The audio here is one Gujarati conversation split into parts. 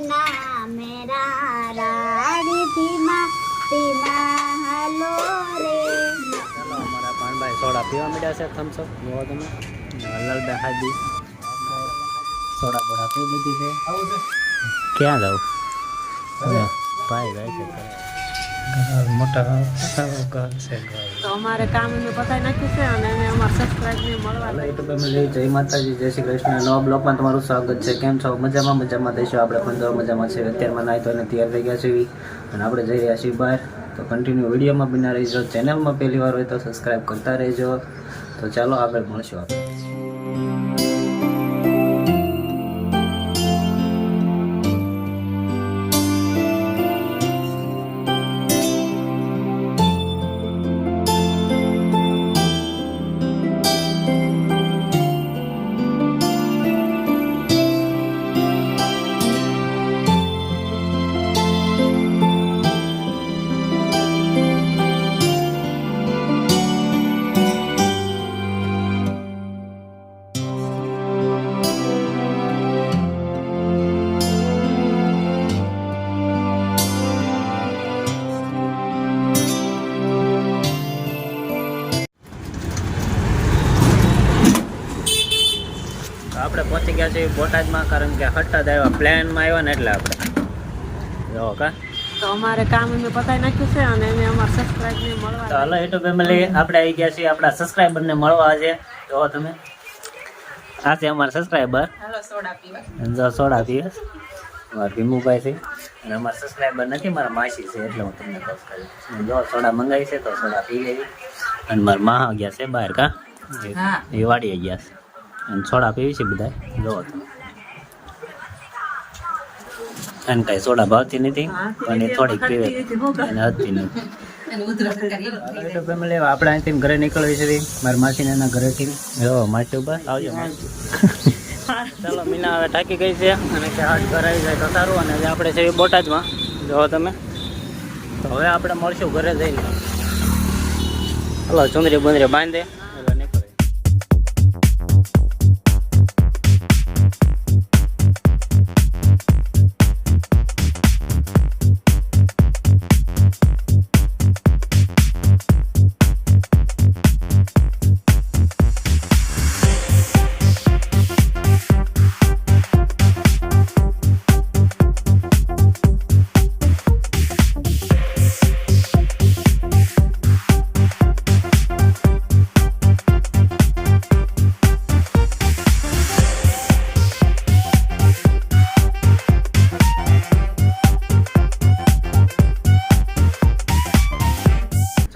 ના રાણી ધીમા ધીમા હાલો રે ચાલો અમારા પાનભાઈ સોડા પીવા મળ્યા છે થમ્સઅપ જોવો તમે. લાલભાઈ હાજી સોડા બોડા પી લીધી છે. ક્યાં જાવ ભાઈ ભાઈ છે. મોટા તો અમારે કામ અમે પતાવી નાખ્યું છે અને અમે અમારા સબસ્ક્રાઈબને મળવા હાલો યુટ્યુબ ફેમિલી જય માતાજી જય શ્રી કૃષ્ણ. નવા બ્લોગમાં તમારું સ્વાગત છે. કેમ છો? મજામાં મજામાં દઈશું. આપણે પણ મજામાં છે. અત્યારમાં નાહી તો તૈયાર થઈ ગયા છીએ અને આપણે જઈ રહ્યા છીએ બહાર. તો કન્ટિન્યુ વિડીયોમાં બિના રહીજો ચેનલમાં પહેલી વાર હોય તો સબસ્ક્રાઈબ કરતા રહેજો. તો ચાલો આગળ મળશું આપણે. આપણે પહોંચી ગયા છીએ બોટાદમાં કારણ કે હટાદ આવ્યા. પ્લેનમાં આવ્યા ને એટલે આપણે. જો કા? તો અમારે કામ અમે પતાવી નાખ્યું છે અને અમે અમારા સબસ્ક્રાઈબને તો મળવા હાલો યુટ્યુબ ફેમિલી આપણે આવી ગયા છીએ આપણા સબસ્ક્રાઈબરને મળવા છે જો તમે. આ છે અમારા સબસ્ક્રાઈબર જો સોડા પીવે. મારા ભીમુભાઈ છે. અને અમારા સબસ્ક્રાઈબર નથી મારા માસી છે એટલે હું તમને કહું છું. જો સોડા મંગાવી છે તો સોડા પી લેવી. અને મારા મા ગયા છે બહાર કા? એ- એ વાડીએ ગયા છે. અને સોડા પીવી છે બધા જોવો તો અને કાંઈ સોડા ભાવતી નથી પણ એ થોડીક પીવે. અને હતી નથી. ફેમિલી આપણે અહીંથી ઘરે નીકળવી છે મારા માસીને એના ઘરેથી. જો માસી ઉપર આવજો ચાલો મીના હવે ટાંકી ગઈ છે અને કે હાથ ઘર આવી જાય તો સારું. અને હવે આપણે છે બોટાદમાં. જો તમે. તો હવે આપણે મળશું ઘરે જઈને. ચાલો ચુંદરી બુંદરી બાંધે.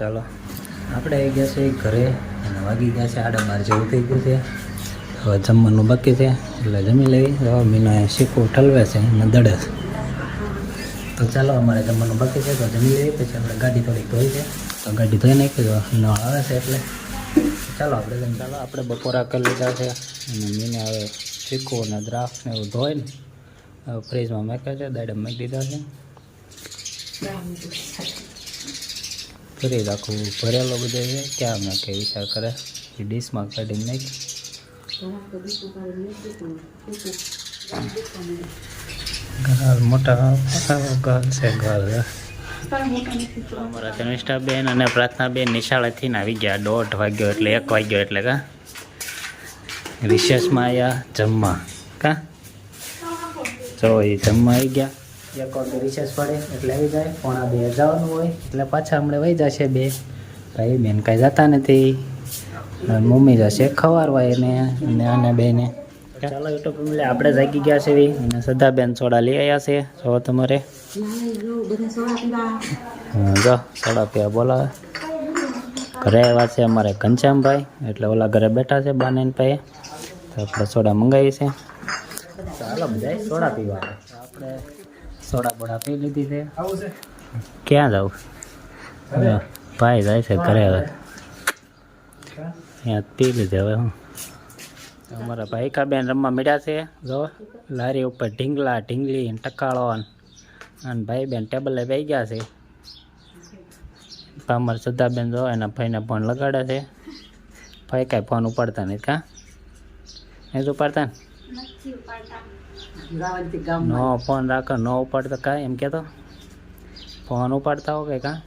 ચાલો. આપણે આવી ગયા છે ઘરે અને વાગી ગયા છે આડા બાર જેવું થઈ ગયું છે. હવે જમવાનું બાકી છે. એટલે જમી લેવી હવે મીના શીખવું ઠલવે છે અને દડે છે. તો ચાલો અમારે જમવાનું બાકી છે તો જમી લેવી પછી આપણે ગાડી થોડીક ધોઈ છે. તો ગાડી ધોઈ નાખી દો ન આવે છે એટલે. ચાલો આપણે જમ ચાલો આપણે બપોરા કરી લીધા છે. અને મીને હવે શીખવું અને દ્રાક્ષ ને એવું ધોઈ ને હવે ફ્રીજમાં મેકે છે. દાડે મેં દીધા છે. ફરી રાખવું ભરેલો બધો છે. ક્યાં નાખે વિચાર કરે? એ ડીશમાં કાઢીને નાખ. ઘર મોટા ઘર છે ઘર અમારા ધનિષ્ઠાબેન અને પ્રાર્થનાબેન નિશાળેથી આવી ગયા. દોઢ વાગ્યો એટલે એક વાગ્યો એટલે કા? રિસેસમાં આવ્યા જમવા. કા? જો એ જમવા આવી ગયા. એક વાગે રિસેસ પડે એટલે આવી જાય. પોણા બે જવાનું હોય એટલે પાછા હમણાં વહી જશે બે. ભાઈ બેન કાંઈ જતા નથી. મમ્મી જશે ખવારવા એને અને આને બેને. ચાલો યુટ્યુબ ફેમિલી આપણે જાગી ગયા છે અને સદાબેન સોડા લઈ આવ્યા છે. જો તમારે. હા, જો સોડા પીવા બોલાવે. ઘરે આવ્યા છે અમારે ઘનશ્યામભાઈ. એટલે ઓલા ઘરે બેઠા છે બાને પાસે તો આપણે સોડા મંગાવી છે. ચાલો બધા સોડા પીવા આપણે સોડા બોડા પી લીધી છે. ક્યાં જાવ ભાઈ જાય છે ઘરે હવે. ત્યાં પી લીધી હવે હું. અમારા ભાઈકા બેન રમવા મળ્યા છે જો લારી ઉપર ઢીંગલા ઢીંગલી ને ટકાળો અને ભાઈ બેન ટેબલે બેસી ગયા છે. પામર સદાબેન જો એના ભાઈને ફોન લગાડે છે. ભાઈ કાંઈ ફોન ઉપાડતા નથી કાં? એ જ ઉપાડતા ને? નો ફોન રાખો નો ઉપાડતો કાંઈ એમ કહેતો? ફોન ઉપાડતા હો કે કાં?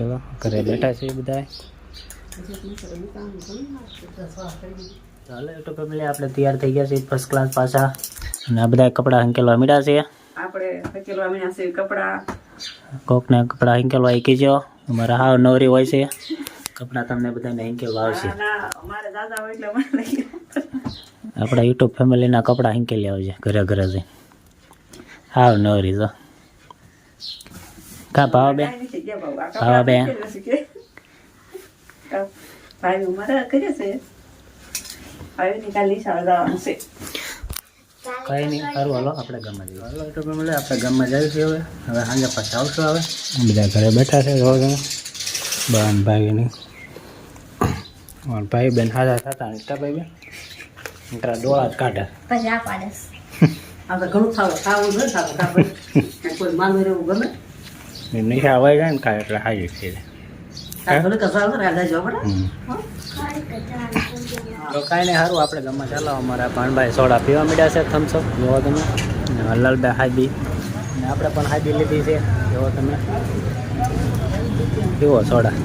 એવો ઘરે બેઠા છે બધા ચાલો તો ફેમિલી આપણે તૈયાર થઈ ગયા છીએ ફર્સ્ટ ક્લાસ પાછા. અને આ બધા કપડાં હંકેલવા મીડા છે. આપણે હંકેલવા મીડા છે કપડાં. કોકને કપડાં હંકેલવા એ કહેજો અમારા હાવ નવરી હોય છે. કપડાં તમને બધાને હિંકે લઈ આપણા યુટ્યુબ ફેમિલીના કપડાં હંકેલી આવજે ઘરે ઘરે જઈ. હાવ નવરી તો કા ભાવ બે ભાવ. બે. ભાઈ ઉમરે કરે છે? ભાઈની કાલે શાળા છે. કઈ નહીં સારું હાલો આપણે ગામમાં જઈએ. હાલો યુટ્યુબ ફેમિલી આપણે ગામમાં જઈશું હવે. હવે સાંજે પાછા આવશું હવે. બધા ઘરે બેઠા છે તમે. બહેન ભાઈની ભાઈ બેન હાજર થતા નીકળતા ભાઈ બેન નીકળા ડોળા જ કાઢે. પછી આ પાડે. આ તો ઘણું ખાવું ખાવું ન ખાવું ખાવું કોઈ માંગુ રહેવું ગમે? અવાય જાય ને ખાય એટલે હાજી થઈ. તો કાંઈ નહીં સારું આપણે ગામમાં ચાલો. અમારા ભાણભાઈ સોડા પીવા મીડ્યા છે થમ્સઅપ જોવો તમે. હલાલભાઈ હાબી. આપણે પણ હાબી લીધી છે. જોવો તમે. પીવો સોડા?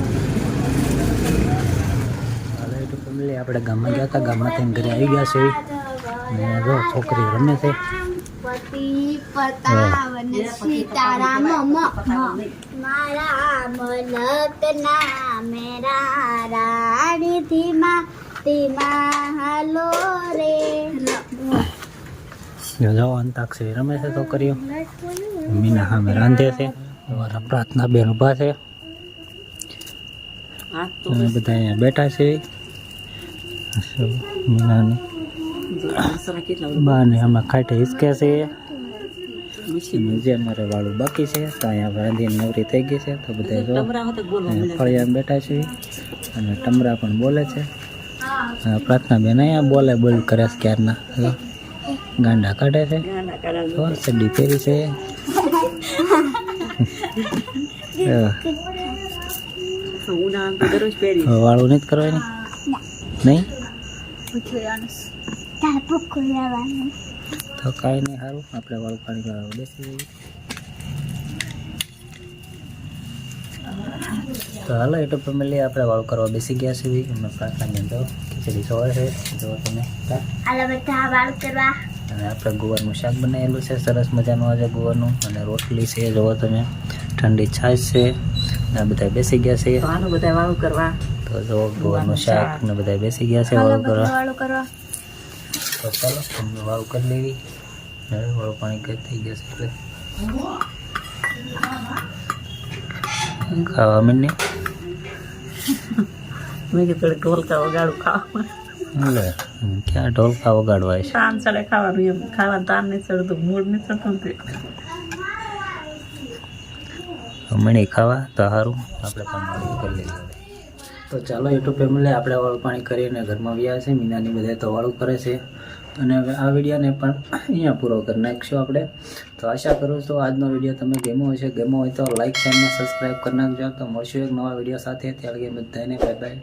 હાલો એ તો ફેમિલી આપણે ગામમાં ગયા હતા, ગામમાં થઈને ઘરે આવી ગયા છે ને જો, છોકરી રમે છે. જો અંતાક્ષરી રમે છે છોકરીઓ. મીના સામે રાંધે છે. અમારા પ્રાર્થના બેન ઊભા છે. બધા અહીંયા બેઠા છે. બાને આમાં ખાટે હિસકે છે. જે અમારે વાળું બાકી છે તો અહીંયા રાંધીને નવરી થઈ ગઈ છે તો બધા જો ફળિયામાં બેઠા છે. અને ટમરા પણ બોલે છે. પ્રાર્થના બેન અહીંયા બોલે બોલ કરે છે ક્યારના. ગાંડા કાઢે છે. ચડ્ડી પહેરી છે. વાળું નથી કરવાની? નહીં? તો કાંઈ નહીં સારું આપણે વાળું પાણી કરવા બેસી તો હાલો, યુટ્યુબ ફેમિલી, આપણે વાળું કરવા બેસી ગયા છીએ. અમે પ્રાર્થના બેન ખીચડી સોળે છે. જો તમે અને આપણે ગુવારનું શાક બનાવેલું છે. સરસ મજાનું આજે ગુવારનું. અને રોટલી છે, જોવો તમે. ઠંડી છાશ છે. અને બધા બેસી ગયા છે બધા વાળું કરવા તો જો શાક ને બધા બેસી ગયા છે વાળું કરવા. તો ચાલો તમને વાળું કરી લેવી. હવે વાળું પાણી કરી થઈ જશે એટલે. ખાવા માંડી મેં થોડીક ઢોલકા વગાડું ખાવા. લે ક્યાં ઢોલકા વગાડવા છે? તાન ચડે ખાવાનું એમ. ખાવાનું તાન નહીં ચડતું મૂળ નહીં ચડતું તે. મણી ખાવા તો સારું આપણે પણ કરી લઈએ. તો ચાલો, યુટ્યુબ ફેમિલી આપણે વાળું પાણી કરીને ઘરમાં વ્યા છે, મીનાની બધા તો વાળું કરે છે. અને હવે આ વિડીયોને પણ અહીંયા પૂરો કરી નાખશું આપણે. તો આશા કરું છું આજનો વીડિયો તમે ગેમો હશે. ગેમો હોય તો છે અને સબસ્ક્રાઈબ કરી નાખજો. તો મળશું એક નવા વીડિયો સાથે. ત્યારે બધાને બાય બાય